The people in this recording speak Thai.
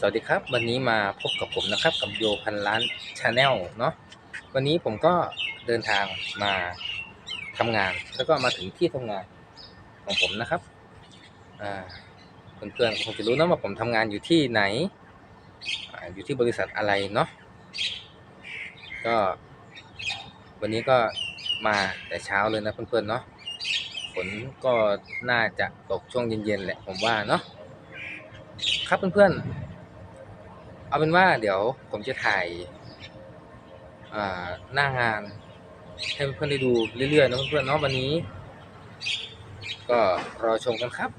สวัสดีครับ วันนี้มาพบกับผมนะครับกับโยพันล้านชาแนลเนาะวันนี้ผมก็เดินทางมาทำงาน แล้วก็มาถึงที่ทำงานของผมนะครับอ่าเพื่อนๆคงจะรู้นะว่าผมทำงานอยู่ที่ไหนออยู่ที่บริษัทอะไรเนาะก็ วันนี้ก็มาแต่เช้าเลยนะเพื่อนๆเนาะฝนก็น่าจะตกช่วงเย็นๆแหละผมว่าเนาะครับเพื่อนๆ เอาเป็นว่าเดี๋ยวผมจะถ่ายหน้างานให้เพื่อนได้ดูเรื่อยๆนะเพื่อนๆเนาะวันนี้ ก็รอชมกันครับ